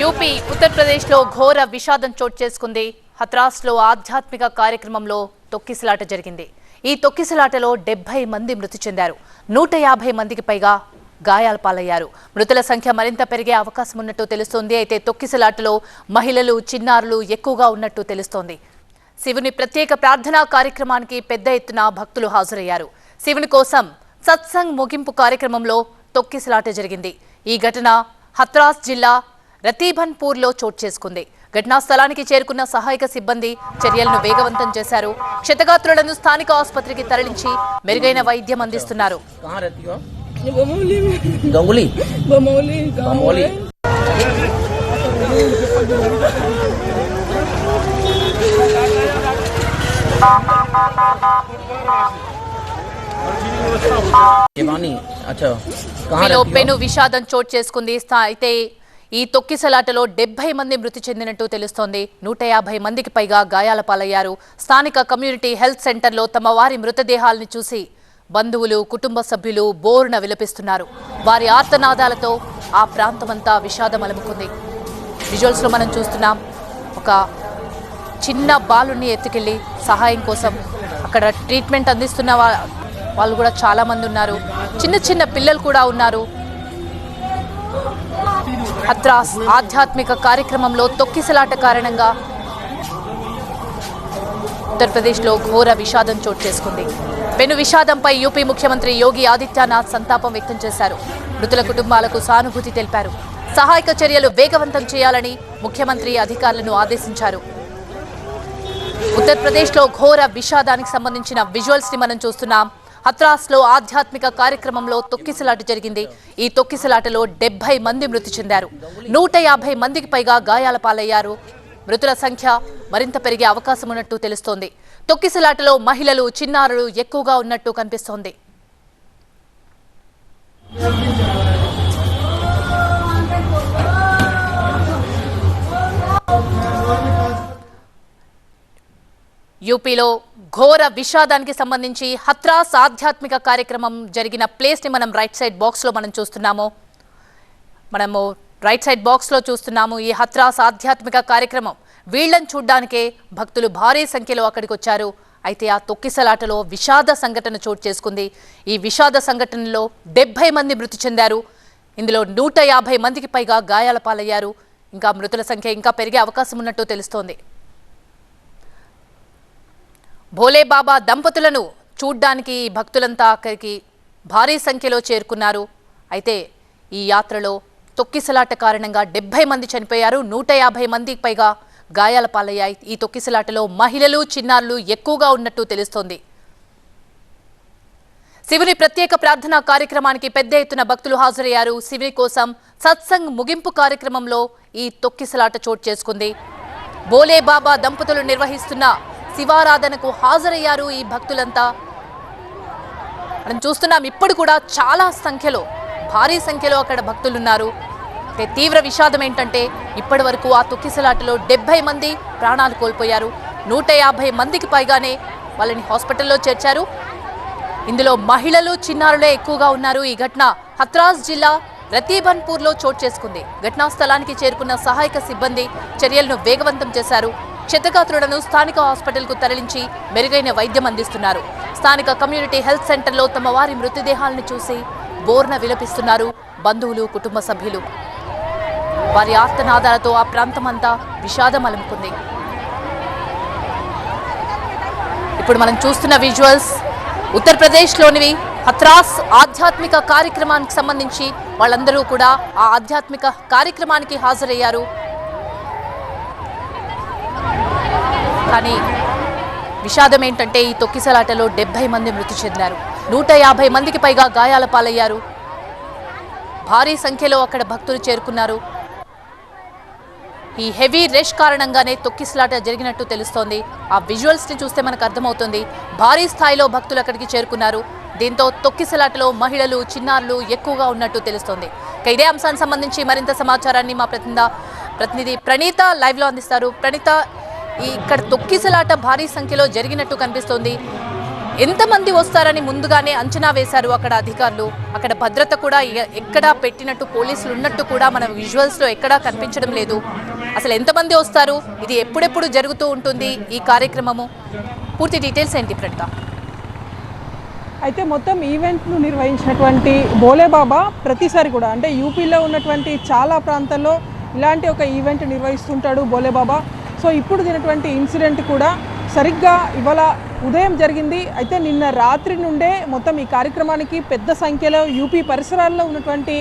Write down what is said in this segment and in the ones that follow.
UP ఉత్తరప్రదేశ్లో ఘోర విషాదం చోటు చేసుకుంది. హత్రాస్లో ఆధ్యాత్మిక కార్యక్రమంలో తొక్కిసలాట జరిగింది. ఈ తొక్కిసలాటలో డెబ్బై మంది మృతి చెందారు. నూట యాభై మందికి పైగా గాయాల పాలయ్యారు. మృతుల సంఖ్య మరింత పెరిగే అవకాశం ఉన్నట్టు తెలుస్తోంది. అయితే తొక్కిసలాటలో మహిళలు చిన్నారులు ఎక్కువగా ఉన్నట్టు తెలుస్తోంది. శివుని ప్రత్యేక ప్రార్థనా కార్యక్రమానికి పెద్ద ఎత్తున భక్తులు హాజరయ్యారు. శివుని కోసం సత్సంగ్ ముగింపు కార్యక్రమంలో తొక్కిసలాట జరిగింది. ఈ ఘటన హత్రాస్ జిల్లా రతీభన్పూర్లో చోటు చేసుకుంది. ఘటనా స్థలానికి చేరుకున్న సహాయక సిబ్బంది చర్యలను వేగవంతం చేశారు. క్షతగాత్రులను స్థానిక ఆసుపత్రికి తరలించి మెరుగైన వైద్యం అందిస్తున్నారు. విషాదం చోటు చేసుకుంది. అయితే ఈ తొక్కిసలాటలో డెబ్బై మంది మృతి చెందినట్టు తెలుస్తోంది. నూట యాభై మందికి పైగా గాయాల పాలయ్యారు స్థానిక కమ్యూనిటీ హెల్త్ సెంటర్లో తమ వారి మృతదేహాలను చూసి బంధువులు కుటుంబ సభ్యులు బోరున విలపిస్తున్నారు. వారి ఆర్తనాదాలతో ఆ ప్రాంతమంతా విషాదం అలముకుంది విజువల్స్లో మనం చూస్తున్నాం ఒక చిన్న బాలుని ఎత్తుకెళ్ళి సహాయం కోసం అక్కడ ట్రీట్మెంట్ అందిస్తున్న వాళ్ళు కూడా చాలామంది ఉన్నారు. చిన్న చిన్న పిల్లలు కూడా ఉన్నారు. హత్రాస్ ఆధ్యాత్మిక కార్యక్రమంలో తొక్కిసలాట కారణంగా ఉత్తరప్రదేశ్లో ఘోర విషాదం చోటు చేసుకుంది. పెను విషాదంపై యూపీ ముఖ్యమంత్రి యోగి ఆదిత్యనాథ్ సంతాపం వ్యక్తం చేశారు. మృతుల కుటుంబాలకు సానుభూతి తెలిపారు. సహాయక చర్యలు వేగవంతం చేయాలని ముఖ్యమంత్రి అధికారులను ఆదేశించారు. ఉత్తరప్రదేశ్లో ఘోర విషాదానికి సంబంధించిన విజువల్స్ని మనం చూస్తున్నాం. హత్రాస్లో ఆధ్యాత్మిక కార్యక్రమంలో తొక్కిసలాట జరిగింది. ఈ తొక్కిసలాటలో డెబ్బై మంది మృతి చెందారు. నూట యాభై మందికి పైగా గాయాల పాలయ్యారు. మృతుల సంఖ్య మరింత పెరిగే అవకాశం ఉన్నట్టు తెలుస్తోంది. తొక్కిసలాటలో మహిళలు చిన్నారులు ఎక్కువగా ఉన్నట్టు కనిపిస్తోంది. యూపీలో ఘోర విషాదానికి సంబంధించి హత్రాస్ ఆధ్యాత్మిక కార్యక్రమం జరిగిన ప్లేస్ని మనం రైట్ సైడ్ బాక్స్లో మనం చూస్తున్నాము. మనము రైట్ సైడ్ బాక్స్లో చూస్తున్నాము ఈ హత్రాస్ ఆధ్యాత్మిక కార్యక్రమం. వీళ్ళను చూడ్డానికే భక్తులు భారీ సంఖ్యలో అక్కడికి వచ్చారు. అయితే ఆ తొక్కిసలాటలో విషాద సంఘటన చోటు చేసుకుంది. ఈ విషాద సంఘటనలో డెబ్బై మంది మృతి చెందారు. ఇందులో నూట యాభై మందికి పైగా గాయాల పాలయ్యారు ఇంకా మృతుల సంఖ్య ఇంకా పెరిగే అవకాశం ఉన్నట్టు తెలుస్తోంది. భోలేబాబా దంపతులను చూడ్డానికి భక్తులంతా అక్కడికి భారీ సంఖ్యలో చేరుకున్నారు. అయితే ఈ యాత్రలో తొక్కిసలాట కారణంగా డెబ్బై మంది చనిపోయారు. నూట యాభై మందికి పైగా గాయాల పాలయ్యాయి. ఈ తొక్కిసలాటలో మహిళలు చిన్నారులు ఎక్కువగా ఉన్నట్టు తెలుస్తోంది. శివుని ప్రత్యేక ప్రార్థనా కార్యక్రమానికి పెద్ద ఎత్తున భక్తులు హాజరయ్యారు. శివుని కోసం సత్సంగ్ ముగింపు కార్యక్రమంలో ఈ తొక్కిసలాట చోటు చేసుకుంది. బోలేబాబా దంపతులు నిర్వహిస్తున్న శివారాధనకు హాజరయ్యారు ఈ భక్తులంతా. మనం చూస్తున్నాం ఇప్పుడు కూడా చాలా సంఖ్యలో భారీ సంఖ్యలో అక్కడ భక్తులున్నారు. అంటే తీవ్ర విషాదం ఏంటంటే ఇప్పటి వరకు ఆ తొక్కిసలాటలో డెబ్బై మంది ప్రాణాలు కోల్పోయారు. నూట యాభై మందికి పైగానే వాళ్ళని హాస్పిటల్లో చేర్చారు. ఇందులో మహిళలు చిన్నారులే ఎక్కువగా ఉన్నారు. ఈ ఘటన హత్రాస్ జిల్లా రతీబన్పూర్లో చోటు చేసుకుంది. ఘటనా స్థలానికి చేరుకున్న సహాయక సిబ్బంది చర్యలను వేగవంతం చేశారు. క్షతగాత్రులను స్థానిక హాస్పిటల్కు తరలించి మెరుగైన వైద్యం అందిస్తున్నారు. స్థానిక కమ్యూనిటీ హెల్త్ సెంటర్లో తమ వారి మృతదేహాలను చూసి బోర్న విలపిస్తున్నారు బంధువులు కుటుంబ సభ్యులు. వారి ఆర్తనాదాలతో ఆ ప్రాంతమంతా విషాదం అలుముకుంది ఇప్పుడు మనం చూస్తున్న విజువల్స్ ఉత్తరప్రదేశ్లోనివి హత్రాస్ ఆధ్యాత్మిక కార్యక్రమానికి సంబంధించి వాళ్ళందరూ కూడా ఆ ఆధ్యాత్మిక కార్యక్రమానికి హాజరయ్యారు. కానీ విషాదం ఏంటంటే ఈ తొక్కిసలాటలో డెబ్బై మంది మృతి చెందారు. నూట యాభై మందికి పైగా గాయాల పాలయ్యారు. భారీ సంఖ్యలో అక్కడ భక్తులు చేరుకున్నారు. ఈ హెవీ రష్ కారణంగానే తొక్కిసలాట జరిగినట్టు తెలుస్తోంది. ఆ విజువల్స్ని చూస్తే మనకు అర్థమవుతుంది. భారీ స్థాయిలో భక్తులు అక్కడికి చేరుకున్నారు. దీంతో తొక్కిసలాటలో మహిళలు చిన్నారులు ఎక్కువగా ఉన్నట్టు తెలుస్తోంది. ఇక ఇదే అంశానికి సంబంధించి మరింత సమాచారాన్ని మా ప్రతినిధి ప్రతినిధి ప్రణీత లైవ్లో అందిస్తారు. ప్రణీత ఇక్కడ తొక్కిసలాట భారీ సంఖ్యలో జరిగినట్టు కనిపిస్తోంది. ఎంతమంది వస్తారని ముందుగానే అంచనా వేశారు అక్కడ అధికారులు. అక్కడ భద్రత కూడా ఎక్కడా పెట్టినట్టు పోలీసులు ఉన్నట్టు కూడా మన విజువల్స్లో ఎక్కడా కనిపించడం లేదు. అసలు ఎంతమంది వస్తారు? ఇది ఎప్పుడెప్పుడు జరుగుతూ ఉంటుంది ఈ కార్యక్రమము? పూర్తి డీటెయిల్స్ ఏంటి ప్రతిక అయితే మొత్తం ఈవెంట్ను నిర్వహించినటువంటి బోలేబాబా ప్రతిసారి కూడా అంటే యూపీలో ఉన్నటువంటి చాలా ప్రాంతాల్లో ఇలాంటి ఒక ఈవెంట్ నిర్వహిస్తుంటాడు బోలేబాబా సో ఇప్పుడు తినటువంటి ఇన్సిడెంట్ కూడా సరిగ్గా ఇవాళ ఉదయం జరిగింది. అయితే నిన్న రాత్రి నుండే మొత్తం ఈ కార్యక్రమానికి పెద్ద సంఖ్యలో యూపీ పరిసరాల్లో ఉన్నటువంటి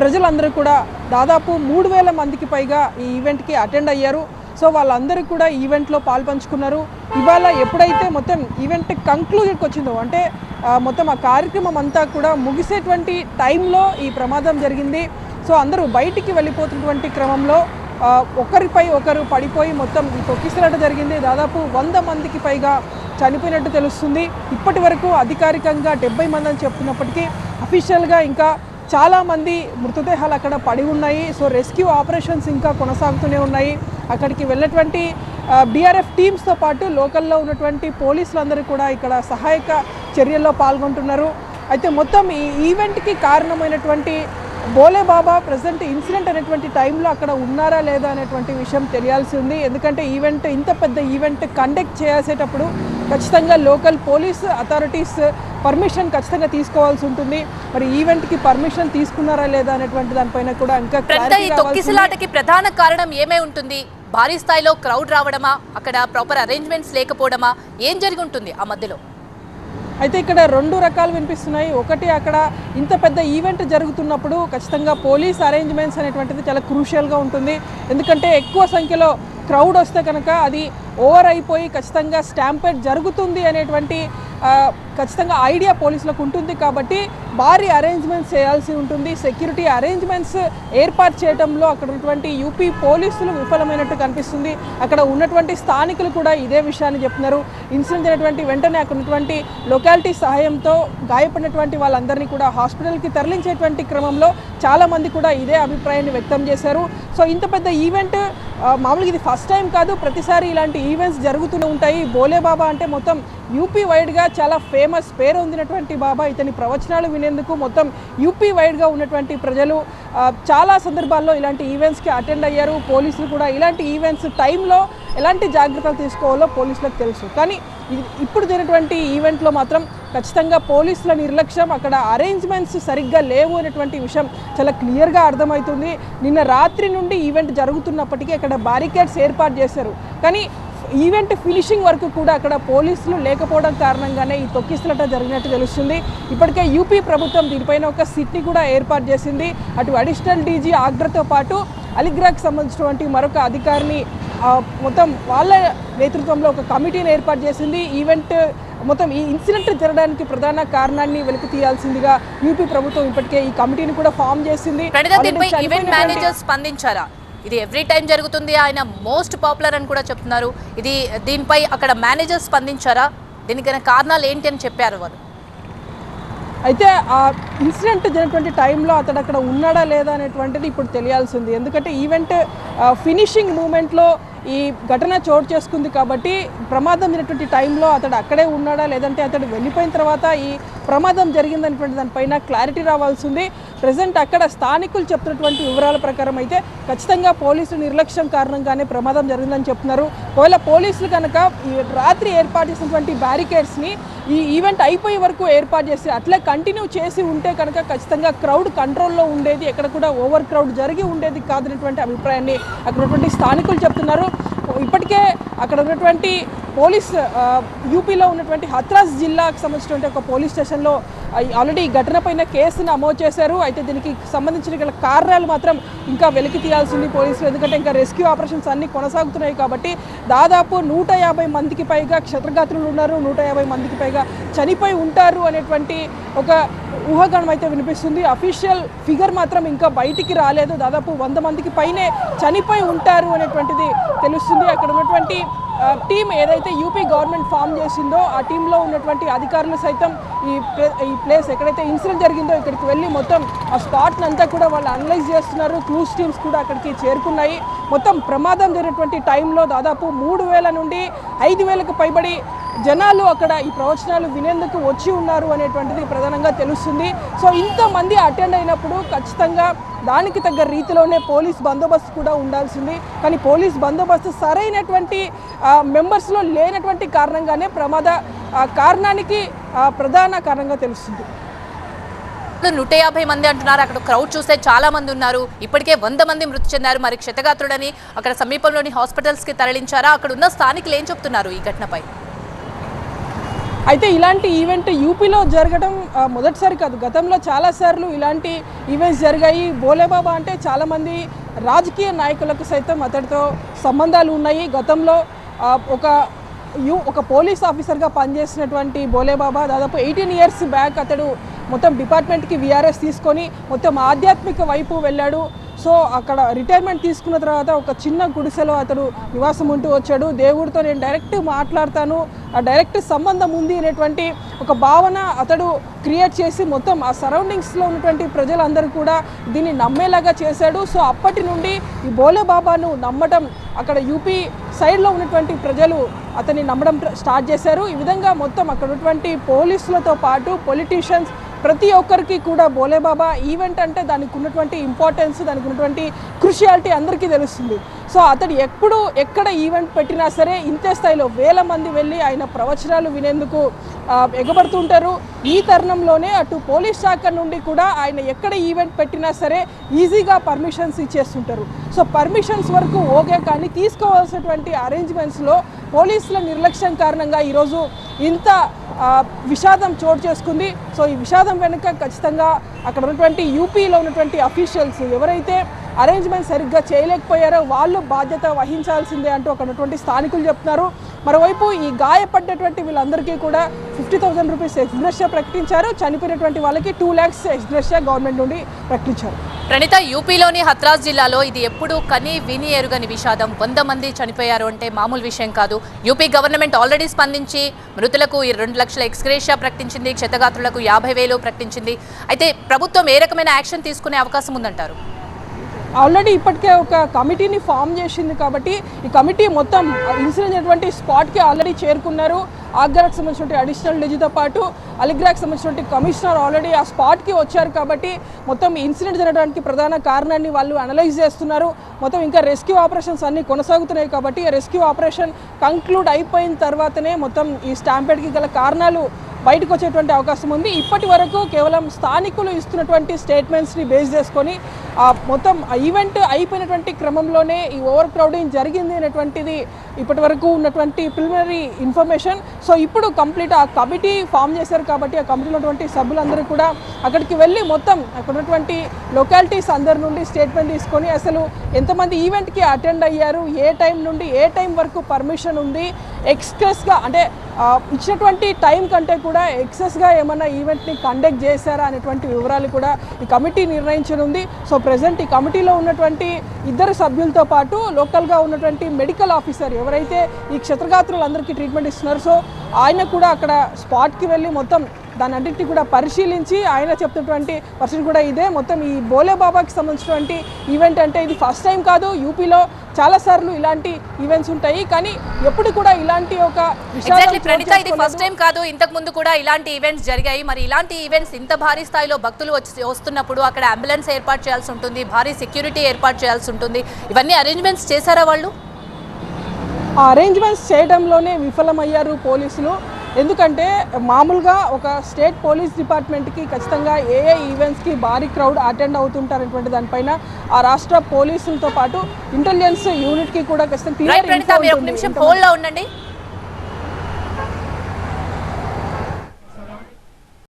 ప్రజలందరూ కూడా దాదాపు మూడు వేల మందికి పైగా ఈ ఈవెంట్కి అటెండ్ అయ్యారు. సో వాళ్ళందరూ కూడా ఈవెంట్లో పాల్పంచుకున్నారు. ఇవాళ ఎప్పుడైతే మొత్తం ఈవెంట్ కంక్లూజన్కి వచ్చిందో అంటే మొత్తం ఆ కార్యక్రమం అంతా కూడా ముగిసేటువంటి టైంలో ఈ ప్రమాదం జరిగింది. సో అందరూ బయటికి వెళ్ళిపోతున్నటువంటి క్రమంలో ఒకరిపై ఒకరు పడిపోయి మొత్తం ఈ తొక్కిసలాట జరిగింది. దాదాపు వంద మందికి పైగా చనిపోయినట్టు తెలుస్తుంది. ఇప్పటి వరకు అధికారికంగా డెబ్బై మంది అని చెప్తున్నప్పటికీ అఫీషియల్గా ఇంకా చాలామంది మృతదేహాలు అక్కడ పడి ఉన్నాయి. సో రెస్క్యూ ఆపరేషన్స్ ఇంకా కొనసాగుతూనే ఉన్నాయి. అక్కడికి వెళ్ళినటువంటి బీఆర్ఎఫ్ టీమ్స్తో పాటు లోకల్లో ఉన్నటువంటి పోలీసులందరూ కూడా ఇక్కడ సహాయక చర్యల్లో పాల్గొంటున్నారు. అయితే మొత్తం ఈ ఈవెంట్కి కారణమైనటువంటి బోలే బాబా ప్రజెంట్ ఇన్సిడెంట్ అనేటువంటి టైంలో అక్కడ ఉన్నారా లేదా అనేటువంటి విషయం తెలియాల్సి ఉంది. ఎందుకంటే ఈవెంట్ ఇంత పెద్ద ఈవెంట్ కండక్ట్ చేసేటప్పుడు ఖచ్చితంగా లోకల్ పోలీస్ అథారిటీస్ పర్మిషన్ ఖచ్చితంగా తీసుకోవాల్సి ఉంటుంది. మరి ఈవెంట్కి పర్మిషన్ తీసుకున్నారా లేదా అనేటువంటి దానిపైన కూడా ఇంకా. తొక్కిసలాటకి ప్రధాన కారణం ఏమై ఉంటుంది? భారీ స్థాయిలో క్రౌడ్ రావడమా? అక్కడ ప్రాపర్ అరేంజ్మెంట్స్ లేకపోవడమా? ఏం జరిగి ఉంటుంది ఆ మధ్యలో? అయితే ఇక్కడ రెండు రకాలు వినిపిస్తున్నాయి. ఒకటి అక్కడ ఇంత పెద్ద ఈవెంట్ జరుగుతున్నప్పుడు ఖచ్చితంగా పోలీస్ అరేంజ్మెంట్స్ అనేటువంటిది చాలా క్రూషియల్గా ఉంటుంది. ఎందుకంటే ఎక్కువ సంఖ్యలో క్రౌడ్ వస్తే కనుక అది ఓవర్ అయిపోయి ఖచ్చితంగా స్టాంపేట్ జరుగుతుంది అనేటువంటి ఖచ్చితంగా ఐడియా పోలీసులకు ఉంటుంది. కాబట్టి భారీ అరేంజ్మెంట్స్ చేయాల్సి ఉంటుంది. సెక్యూరిటీ అరేంజ్మెంట్స్ ఏర్పాటు చేయడంలో అక్కడ ఉన్నటువంటి యూపీ పోలీసులు విఫలమైనట్టు కనిపిస్తుంది. అక్కడ ఉన్నటువంటి స్థానికులు కూడా ఇదే విషయాన్ని చెప్తున్నారు. ఇన్సిడెంట్ అయినటువంటి వెంటనే అక్కడ ఉన్నటువంటి లొకాలిటీ సహాయంతో గాయపడినటువంటి వాళ్ళందరినీ కూడా హాస్పిటల్కి తరలించేటువంటి క్రమంలో చాలామంది కూడా ఇదే అభిప్రాయాన్ని వ్యక్తం చేశారు. సో ఇంత పెద్ద ఈవెంట్ మామూలుగా ఇది ఫస్ట్ టైం కాదు. ప్రతిసారి ఇలాంటి ఈవెంట్స్ జరుగుతూనే ఉంటాయి. బోలే బాబా అంటే మొత్తం యూపీ వైడ్గా చాలా ఫేమస్ పేరు పొందినటువంటి బాబా. ఇతని ప్రవచనాలు వినేందుకు మొత్తం యూపీ వైడ్గా ఉన్నటువంటి ప్రజలు చాలా సందర్భాల్లో ఇలాంటి ఈవెంట్స్కి అటెండ్ అయ్యారు. పోలీసులు కూడా ఇలాంటి ఈవెంట్స్ టైంలో ఎలాంటి జాగ్రత్తలు తీసుకోవాలో పోలీసులకు తెలుసు. కానీ ఇప్పుడు జరిగినటువంటి ఈవెంట్లో మాత్రం ఖచ్చితంగా పోలీసుల నిర్లక్ష్యం అక్కడ అరేంజ్మెంట్స్ సరిగ్గా లేవు అనేటువంటి విషయం చాలా క్లియర్గా అర్థమవుతుంది. నిన్న రాత్రి నుండి ఈవెంట్ జరుగుతున్నప్పటికీ అక్కడ బ్యారికేడ్స్ ఏర్పాటు చేశారు. కానీ ఈవెంట్ ఫినిషింగ్ వరకు కూడా అక్కడ పోలీసులు లేకపోవడం కారణంగానే ఈ తొక్కిసలట జరిగినట్టు తెలుస్తుంది. ఇప్పటికే యూపీ ప్రభుత్వం దీనిపైన ఒక సిట్ని కూడా ఏర్పాటు చేసింది. అటు అడిషనల్ డీజీ ఆగ్రాతో పాటు అలిగ్రాకి సంబంధించినటువంటి మరొక అధికారిని మొత్తం వాళ్ళ నేతృత్వంలో ఒక కమిటీని ఏర్పాటు చేసింది. ఈవెంట్ మొత్తం ఈ ఇన్సిడెంట్ జరగడానికి ప్రధాన కారణాన్ని వెలికి తీయాల్సిందిగా యూపీ ప్రభుత్వం ఇప్పటికే ఈ కమిటీని కూడా ఫామ్ చేసింది. స్పందించారా? ఇది ఎవ్రీ టైం జరుగుతుంది. ఆయన మోస్ట్ పాపులర్ అని కూడా చెప్తున్నారు. ఇది దీనిపై అక్కడ మేనేజర్ స్పందించారా? దీనికైనా కారణాలు ఏంటి అని చెప్పారు వారు అయితే ఆ ఇన్సిడెంట్ జరిగినటువంటి టైంలో అతడు అక్కడ ఉన్నాడా లేదా అనేటువంటిది ఇప్పుడు తెలియాల్సింది. ఎందుకంటే ఈవెంట్ ఫినిషింగ్ మూమెంట్లో ఈ ఘటన చోటు చేసుకుంది కాబట్టి ప్రమాదం జరిగినటువంటి టైంలో అతడు అక్కడే ఉన్నాడా లేదంటే అతడు వెళ్ళిపోయిన తర్వాత ఈ ప్రమాదం జరిగిందనేటువంటి దానిపైన క్లారిటీ రావాల్సింది ప్రజెంట్ అక్కడ స్థానికులు చెప్తున్నటువంటి వివరాల ప్రకారం అయితే ఖచ్చితంగా పోలీసుల నిర్లక్ష్యం కారణంగానే ప్రమాదం జరిగిందని చెప్తున్నారు. ఒకవేళ పోలీసులు కనుక ఈ రాత్రి ఏర్పాటు చేసినటువంటి బ్యారికేడ్స్ని ఈ ఈవెంట్ అయిపోయే వరకు ఏర్పాటు చేసి అట్లే కంటిన్యూ చేసి ఉంటే కనుక ఖచ్చితంగా క్రౌడ్ కంట్రోల్లో ఉండేది ఎక్కడ కూడా ఓవర్ క్రౌడ్ జరిగి ఉండేది కాదనేటువంటి అభిప్రాయాన్ని అక్కడ ఉన్నటువంటి స్థానికులు చెప్తున్నారు. ఇప్పటికే అక్కడ ఉన్నటువంటి పోలీస్ యూపీలో ఉన్నటువంటి హత్రాస్ జిల్లాకు సంబంధించినటువంటి ఒక పోలీస్ స్టేషన్లో ఆల్రెడీ ఈ ఘటనపైన కేసు నమోదు చేశారు. అయితే దీనికి సంబంధించిన గల కారణాలు మాత్రం ఇంకా వెలికి తీయాల్సింది పోలీసులు. ఎందుకంటే ఇంకా రెస్క్యూ ఆపరేషన్స్ అన్నీ కొనసాగుతున్నాయి కాబట్టి దాదాపు నూట యాభై మందికి పైగా క్షతగాత్రులు ఉన్నారు. నూట యాభై మందికి పైగా చనిపోయి ఉంటారు అనేటువంటి ఒక ఊహాగానం అయితే వినిపిస్తుంది. అఫీషియల్ ఫిగర్ మాత్రం ఇంకా బయటికి రాలేదు. దాదాపు వంద మందికి పైనే చనిపోయి ఉంటారు అనేటువంటిది తెలుస్తుంది. అక్కడ ఉన్నటువంటి టీం ఏదైతే యూపీ గవర్నమెంట్ ఫామ్ చేసిందో ఆ టీంలో ఉన్నటువంటి అధికారులు సైతం ఈ ఈ ప్లేస్ ఎక్కడైతే ఇన్సిడెంట్ జరిగిందో ఇక్కడికి వెళ్ళి మొత్తం ఆ స్పాట్ని అంతా కూడా వాళ్ళు అనలైజ్ చేస్తున్నారు. క్లూస్ టీమ్స్ కూడా అక్కడికి చేరుకున్నాయి. మొత్తం ప్రమాదం జరిగినటువంటి టైంలో దాదాపు మూడు వేల నుండి ఐదు వేలకు పైబడి జనాలు అక్కడ ఈ ప్రవచనాలు వినేందుకు వచ్చి ఉన్నారు అనేటువంటిది ప్రధానంగా తెలుస్తుంది. సో ఇంతమంది అటెండ్ అయినప్పుడు ఖచ్చితంగా దానికి తగ్గ రీతిలోనే పోలీస్ బందోబస్తు కూడా ఉండాల్సింది. కానీ పోలీస్ బందోబస్తు సరైనటువంటి మెంబర్స్లో లేనటువంటి కారణంగానే ప్రమాద కారణానికి ప్రధాన కారణంగా తెలుస్తుంది. ఇప్పుడు నూట యాభై మంది అంటున్నారు. అక్కడ క్రౌడ్ చూస్తే చాలా మంది ఉన్నారు. ఇప్పటికే వంద మంది మృతి చెందారు. మరి క్షతగాత్రుడని అక్కడ సమీపంలోని హాస్పిటల్స్కి తరలించారా? అక్కడ ఉన్న స్థానికులు ఏం చెప్తున్నారు ఈ ఘటనపై? అయితే ఇలాంటి ఈవెంట్ యూపీలో జరగడం మొదటిసారి కాదు గతంలో చాలాసార్లు ఇలాంటి ఈవెంట్స్ జరిగాయి. బోలేబాబా అంటే చాలామంది రాజకీయ నాయకులకు సైతం అతడితో సంబంధాలు ఉన్నాయి. గతంలో ఒక యూ ఒక పోలీస్ ఆఫీసర్గా పనిచేసినటువంటి బోలేబాబా దాదాపు ఎయిటీన్ ఇయర్స్ బ్యాక్ అతడు మొత్తం డిపార్ట్మెంట్కి విఆర్ఎస్ తీసుకొని మొత్తం ఆధ్యాత్మిక వైపు వెళ్ళాడు. సో అక్కడ రిటైర్మెంట్ తీసుకున్న తర్వాత ఒక చిన్న గుడిసెలో అతడు నివాసం ఉంటూ వచ్చాడు. దేవుడితో నేను డైరెక్ట్ మాట్లాడతాను. ఆ డైరెక్ట్ సంబంధం ఉంది అనేటువంటి ఒక భావన అతడు క్రియేట్ చేసి మొత్తం ఆ సరౌండింగ్స్లో ఉన్నటువంటి ప్రజలందరూ కూడా దీన్ని నమ్మేలాగా చేశాడు. సో అప్పటి నుండి ఈ బోలే బాబాను నమ్మటం అక్కడ యూపీ సైడ్లో ఉన్నటువంటి ప్రజలు అతన్ని నమ్మడం స్టార్ట్ చేశారు. ఈ విధంగా మొత్తం అక్కడ ఉన్నటువంటి పోలీసులతో పాటు పొలిటీషియన్స్ ప్రతి ఒక్కరికి కూడా బోలేబాబా ఈవెంట్ అంటే దానికి ఉన్నటువంటి ఇంపార్టెన్స్ దానికి ఉన్నటువంటి క్రుషియాలిటీ అందరికీ తెలుస్తుంది. సో అతడు ఎప్పుడు ఎక్కడ ఈవెంట్ పెట్టినా సరే ఇంతే స్థాయిలో వేల మంది వెళ్ళి ఆయన ప్రవచనాలు వినేందుకు ఎగబడుతుంటారు. ఈ తరుణంలోనే అటు పోలీస్ శాఖ నుండి కూడా ఆయన ఎక్కడ ఈవెంట్ పెట్టినా సరే ఈజీగా పర్మిషన్స్ ఇచ్చేస్తుంటారు. సో పర్మిషన్స్ వరకు ఓకే కానీ తీసుకోవాల్సినటువంటి అరేంజ్మెంట్స్లో పోలీసుల నిర్లక్ష్యం కారణంగా ఈరోజు ఇంత విషాదం చోటు చేసుకుంది. సో ఈ విషాదం వెనుక ఖచ్చితంగా అక్కడ ఉన్నటువంటి యూపీలో ఉన్నటువంటి అఫీషియల్స్ ఎవరైతే అరేంజ్మెంట్ సరిగ్గా చేయలేకపోయారో వాళ్ళు బాధ్యత వహించాల్సిందే అంటూ అక్కడ ఉన్నటువంటి స్థానికులు చెప్తున్నారు. మరోవైపు ఈ గాయపడ్డటువంటి వీళ్ళందరికీ కూడా ఫిఫ్టీ థౌసండ్ రూపీస్ ఎక్స్గ్రెషియా ప్రకటించారు. చనిపోయినటువంటి వాళ్ళకి టూ ల్యాక్స్ ఎక్స్గ్రెషియా గవర్నమెంట్ నుండి ప్రకటించారు. ప్రణిత యూపీలోని హత్రాస్ జిల్లాలో ఇది ఎప్పుడు కని విని ఎరుగని విషాదం. వంద మంది చనిపోయారు అంటే మామూలు విషయం కాదు. యూపీ గవర్నమెంట్ ఆల్రెడీ స్పందించి మృతులకు ఈ రెండు లక్షల ఎక్స్గ్రేషియా ప్రకటించింది క్షతగాత్రులకు యాభై వేలు ప్రకటించింది. అయితే ప్రభుత్వం ఏ రకమైన యాక్షన్ తీసుకునే అవకాశం ఉందంటారు? ఆల్రెడీ ఇప్పటికే ఒక కమిటీని ఫామ్ చేసింది కాబట్టి ఈ కమిటీ మొత్తం ఇన్సిడెంట్ అయినటువంటి స్పాట్కి ఆల్రెడీ చేరుకున్నారు. ఆగ్రాకు సంబంధించిన అడిషనల్ డీజీతో పాటు అలిగ్రాకు సంబంధించిన కమిషనర్ ఆల్రెడీ ఆ స్పాట్కి వచ్చారు కాబట్టి మొత్తం ఇన్సిడెంట్ జరగడానికి ప్రధాన కారణాన్ని వాళ్ళు అనలైజ్ చేస్తున్నారు. మొత్తం ఇంకా రెస్క్యూ ఆపరేషన్స్ అన్నీ కొనసాగుతున్నాయి కాబట్టి రెస్క్యూ ఆపరేషన్ కంక్లూడ్ అయిపోయిన తర్వాతనే మొత్తం ఈ స్టాంపేడ్కి గల కారణాలు బయటకు వచ్చేటువంటి అవకాశం ఉంది. ఇప్పటి వరకు కేవలం స్థానికులు ఇస్తున్నటువంటి స్టేట్మెంట్స్ని బేస్ చేసుకొని మొత్తం ఆ ఈవెంట్ అయిపోయినటువంటి క్రమంలోనే ఈ ఓవర్ క్రౌడింగ్ జరిగింది అనేటువంటిది ఇప్పటి వరకు ఉన్నటువంటి ప్రిలిమినరీ ఇన్ఫర్మేషన్. సో ఇప్పుడు కంప్లీట్ ఆ కమిటీ ఫామ్ చేశారు కాబట్టి ఆ కమిటీలో ఉన్నటువంటి సభ్యులందరూ కూడా అక్కడికి వెళ్ళి మొత్తం అక్కడ ఉన్నటువంటి లొకాలిటీస్ అందరి నుండి స్టేట్మెంట్ తీసుకొని అసలు ఎంతమంది ఈవెంట్కి అటెండ్ అయ్యారు ఏ టైం నుండి ఏ టైం వరకు పర్మిషన్ ఉంది ఎక్స్ప్రెస్గా అంటే ఇచ్చినటువంటి టైం కంటే కూడా కూడా ఎక్సెస్గా ఏమన్నా ఈవెంట్ని కండక్ట్ చేశారా అనేటువంటి వివరాలు కూడా ఈ కమిటీ నిర్ణయించనుంది. సో ప్రజెంట్ ఈ కమిటీలో ఉన్నటువంటి ఇద్దరు సభ్యులతో పాటు లోకల్గా ఉన్నటువంటి మెడికల్ ఆఫీసర్ ఎవరైతే ఈ క్షత్రగాత్రులందరికీ ట్రీట్మెంట్ ఇస్తున్నారు సో ఆయన కూడా అక్కడ స్పాట్కి వెళ్ళి మొత్తం దాని అన్నింటినీ కూడా పరిశీలించి ఆయన చెప్తున్నటువంటి పరిస్థితి కూడా ఇదే. మొత్తం ఈ బోలే బాబాకి సంబంధించినటువంటి ఈవెంట్ అంటే ఇది ఫస్ట్ టైం కాదు. యూపీలో చాలాసార్లు ఇలాంటి ఈవెంట్స్ ఉంటాయి. కానీ ఎప్పుడు కూడా ఇలాంటి ఒక ప్రణిత ఇది. ఫస్ట్ టైం కాదు. ఇంతకు ముందు కూడా ఇలాంటి ఈవెంట్స్ జరిగాయి. మరి ఇలాంటి ఈవెంట్స్ ఇంత భారీ స్థాయిలో భక్తులు వచ్చి వస్తున్నప్పుడు అక్కడ అంబులెన్స్ ఏర్పాటు చేయాల్సి ఉంటుంది. భారీ సెక్యూరిటీ ఏర్పాటు చేయాల్సి ఉంటుంది. ఇవన్నీ అరేంజ్మెంట్స్ చేశారా వాళ్ళు? ఆ అరేంజ్మెంట్స్ చేయడంలోనే విఫలమయ్యారు పోలీసులు. ఎందుకంటే మామూలుగా ఒక స్టేట్ పోలీస్ డిపార్ట్మెంట్కి ఖచ్చితంగా ఏ ఏ ఈవెంట్స్కి భారీ క్రౌడ్ అటెండ్ అవుతుంటారనేటువంటి దానిపైన ఆ రాష్ట్ర పోలీసులతో పాటు ఇంటెలిజెన్స్ యూనిట్కి కూడా ఖచ్చితంగా క్లియర్ ఉండండి.